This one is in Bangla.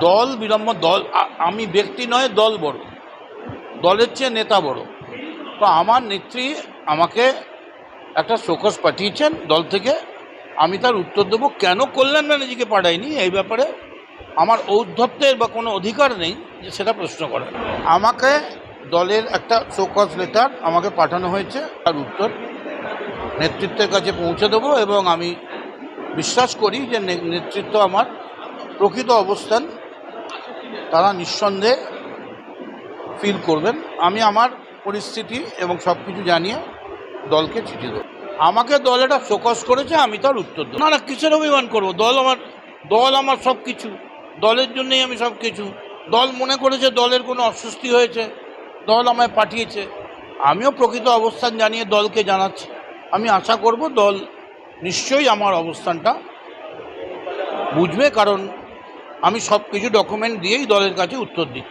দল বিলম্ব দল আমি ব্যক্তি নয়, দল বড়। দলের চেয়ে নেতা বড়। তো আমার নেত্রী আমাকে একটা শোকস পাঠিয়েছেন দল থেকে। আমি তার উত্তর দেবো, কেন কল্যাণ ব্যানার্জিকে পাঠাইনি? এই ব্যাপারে আমার ঔদ্ধত্যের বা কোনো অধিকার নেই যে সেটা প্রশ্ন করার আমাকে দলের একটা শোকস লেটার আমাকে পাঠানো হয়েছে, তার উত্তর নেতৃত্বের কাছে পৌঁছে দেবো এবং আমি বিশ্বাস করি যে নে- নেতৃত্ব আমার প্রকৃত অবস্থান তারা নিঃসন্দেহে ফিল করবেন। আমি আমার পরিস্থিতি এবং সব কিছু জানিয়ে দলকে চিঠি দেবো। আমাকে দল এটা ফোকাস করেছে, আমি তার উত্তর দেবো। না না কিসের অভিমান করব? দল আমার দল আমার সব কিছু দলের জন্যই আমি সব কিছু দল মনে করেছে দলের কোনো অস্বস্তি হয়েছে। দল আমায় পাঠিয়েছে। আমিও প্রকৃত অবস্থান জানিয়ে দলকে জানাচ্ছি। আমি আশা করব দল নিশ্চয়ই আমার অবস্থানটা বুঝবে, কারণ আমি সব কিছু ডকুমেন্ট দিয়েই দলের কাছে উত্তর দিচ্ছি।